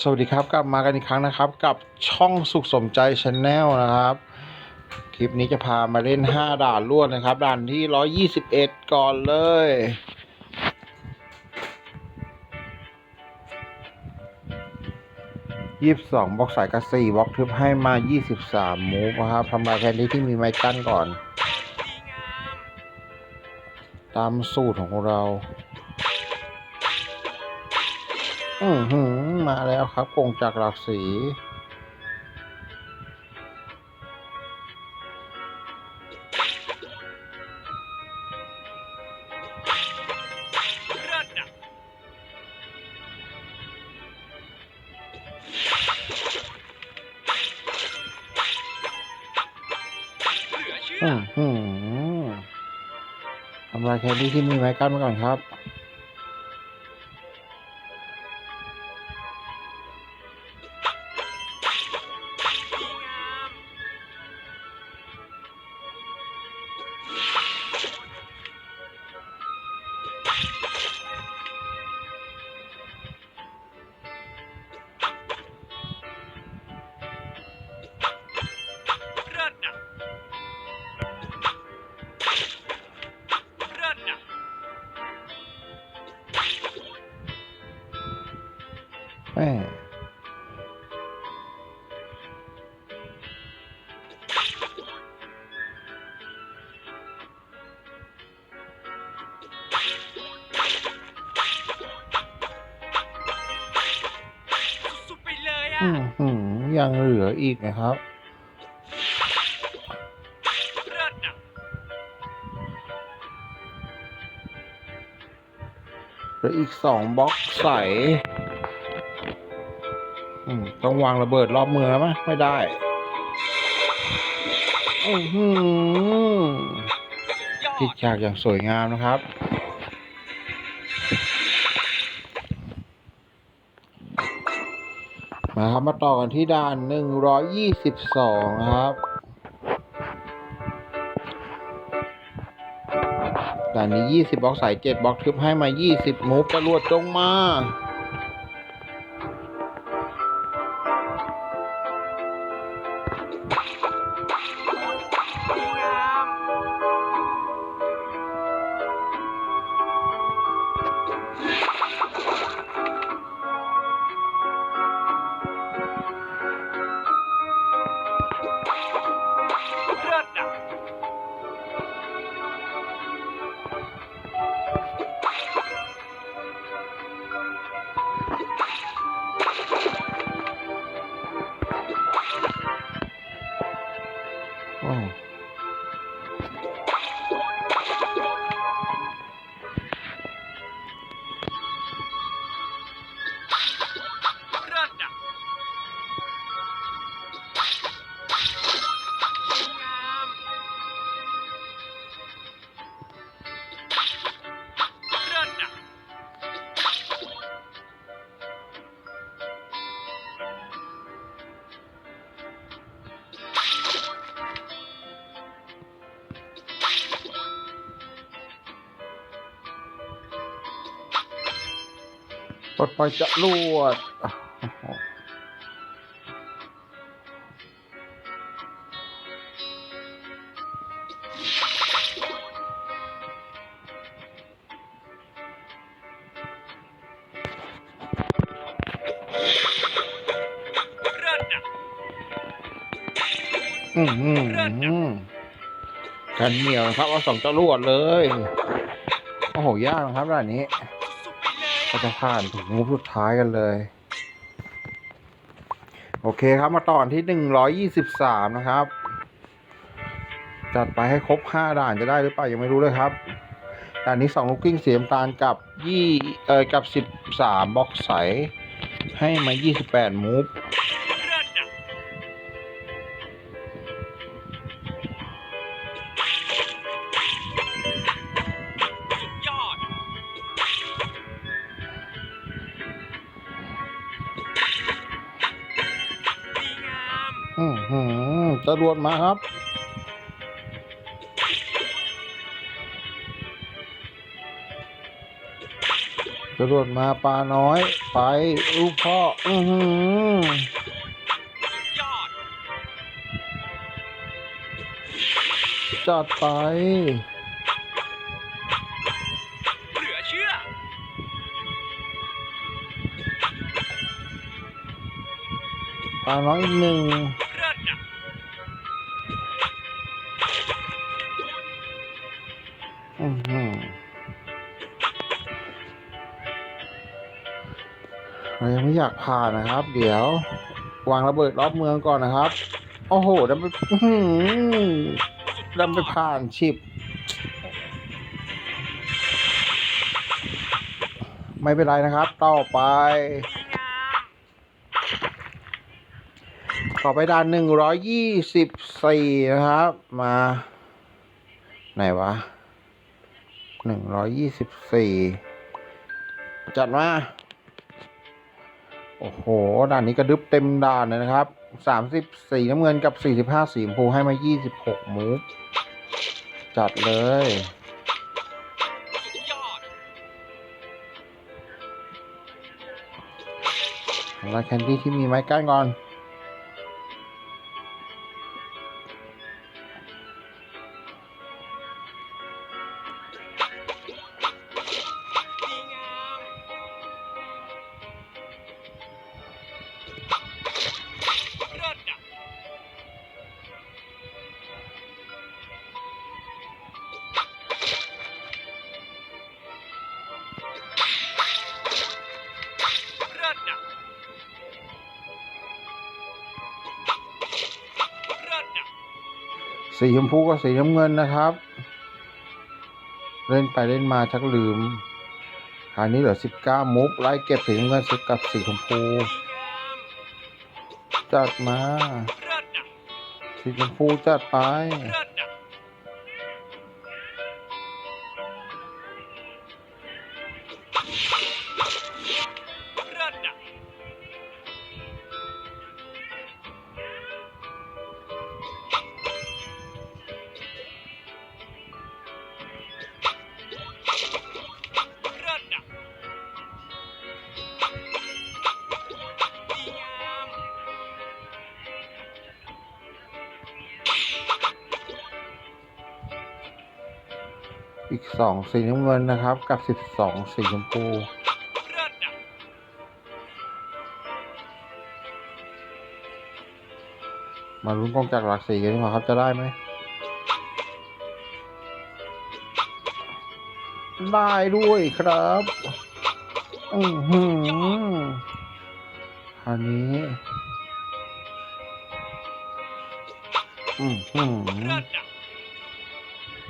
สวัสดีครับกลับมากันอีกครั้งนะครับ กับช่องสุขสมใจช n แนลนะครับ คลิปนี้จะพามาเล่น 5 ด่านรวดนะครับ ด่านที่ 121 ก่อนเลย ยี่สิบสองบล็อกสายกระสี่บล็อกทึบให้มายี่สิบสามมูฟนะครับทำลายแทนที่ที่มีไม้กั้นก่อน ตามสูตรของเรา อือหือ มาแล้วครับกงจากหลากสีเลิศอะเหลือเชื่ออือหือทำลายแทนที่ที่มีไม้กั้นมาก่อนครับ ม่สุดๆไปเลยอะ อือหือยังเหลืออีกนะครับ เลิศอะ เหลืออีกสองบล็อกใสอืม ต้องวางระเบิดรอบเมือไหมไม่ได้อือหือยอพิดดฉากอย่างสวยงามนะครับ มาครับมาต่อกันที่ด่านหนึ่งร้อยยี่สิบสองครับด่านนี้ยี่สิบบล็อกสายเจ็ดบล็อกทึบให้มายี่สิบมูฟจรวดจงมา ดปล่อยจะรวดอะโอ้โหเลิศอะอือหือกันเหนียวนะครับเอาสองจรวดเลย โอ้โห ยากนะครับด่านนี้สุดๆไปเลย ก็จะผ่านถึงงูสุดท้ายกันเลย โอเคครับมาต่อที่หนึ่งร้อยยี่สิบสามนะครับ จัดไปให้ครบห้าด่านจะได้หรือเปล่ายังไม่รู้เลยครับด่านนี้สองลูกกิ้งเสียมตาลกับยี่เออกับสิบสามบ็อกใสให้มายี่สิบแปดมูฟ รวดมาครับจจรวดมาปลาน้อย ไปลูกพ่อ อือหือดจัดไป เหลือเชื่อ ปลาน้อยอีกหนึ่ง ไม่อยากผ่านนะครับ เดี๋ยว วางระเบิดรอบเมืองก่อนนะครับ โอ้โหดันไปดันไปผ่านชิปไม่เป็นไรนะครับ ต่อไป ต่อไปด่านหนึ่งร้อยยี่สิบสี่นะครับ มา ไหนวะหนึ่งร้อยยี่สิบสี่จัดมา โอ้โห ด่านนี้กระดึบเต็มด่านเลยนะครับสามสิบสี่น้ำเงินกับสี่สิบห้าสีชมพูให้มายี่สิบหกมูฟจัดเลย แล้วแคนดี้ที่มีไม้ก้านก่อน สีชมพูกับสีน้ำเงินนะครับ เล่นไปเล่นมาชักลืมคราวนี้เหลือสิบเก้ามุฟไล่เก็บสีน้ำเงินกับสีชมพู จัดมาสีชมพูจัดไป อีกสองสีน้ำเงินนะครับ กับสิบสองสีชมพูมาลุ้นกองจากหลักสีกันดีกว่าครับจะได้ไหม ได้ด้วยครับ อือหือคราวนี้ อือหือ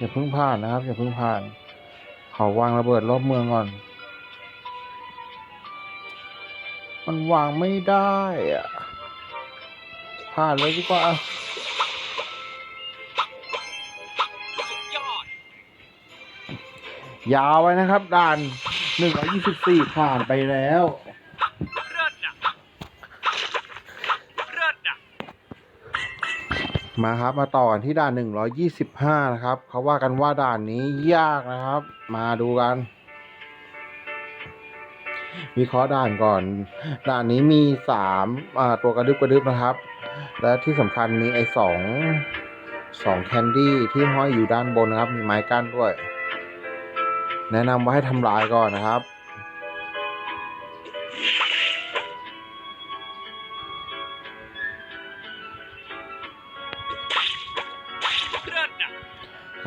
อย่าเพิ่งผ่านนะครับ อย่าเพิ่งผ่าน เขอวางระเบิดรอบเมืองก่อน มันวางไม่ได้อะผ่านเลยดีกว่ายอยาวไว้นะครับด่านหนึ่งร้อยี่สิบสี่ผ่านไปแล้ว เลิศอะเลิศอะ มาครับมาต่อกันที่ด่านหนึ่งร้อยี่สิบห้านะครับ เขาว่ากันว่าด่านนี้ยากนะครับ มาดูกัน วิเคราะห์ด่านก่อน ด่านนี้มีสามตัวกระดึบกระดึบนะครับ และที่สำคัญมีไอ้สองสองแคนดี้ที่ห้อยอยู่ด้านบนนะครับ มีไม้กั้นด้วย แนะนำว่าให้ทำลายก่อนนะครับ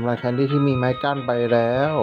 ทำลายแคนดี้ที่มีไม้กั้นไปแล้ว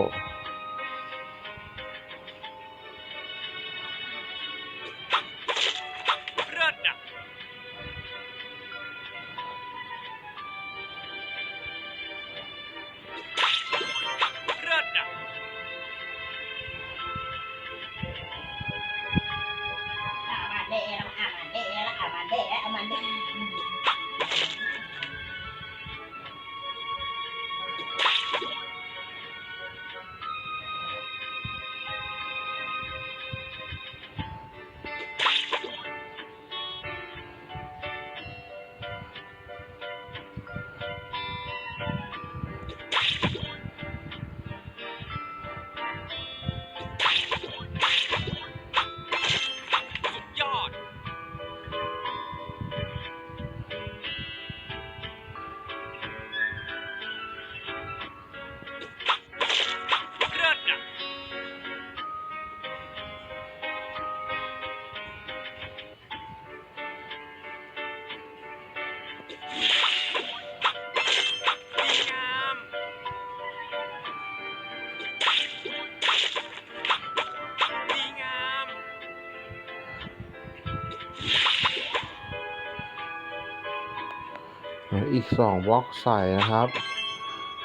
อีกสองบล็อกใส่นะครับ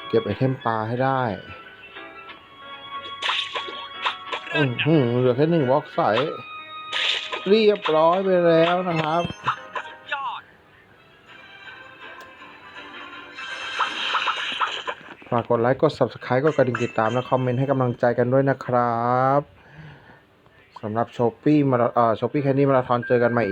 เก็บไอเทมปลาให้ได้เลิอืศออะหือเหลือแค่หนึ่งบล็อกใส่เรียบร้อยไปแล้วนะครับฝากกดไลค์ กด Subscribe กดกระดิ่งติดตาม และคอมเมนต์ให้กำลังใจกันด้วยนะครับสำหรับโชปี้มาเอ่อโชปี้แคนดี้มาราธอนเจอกันใหม่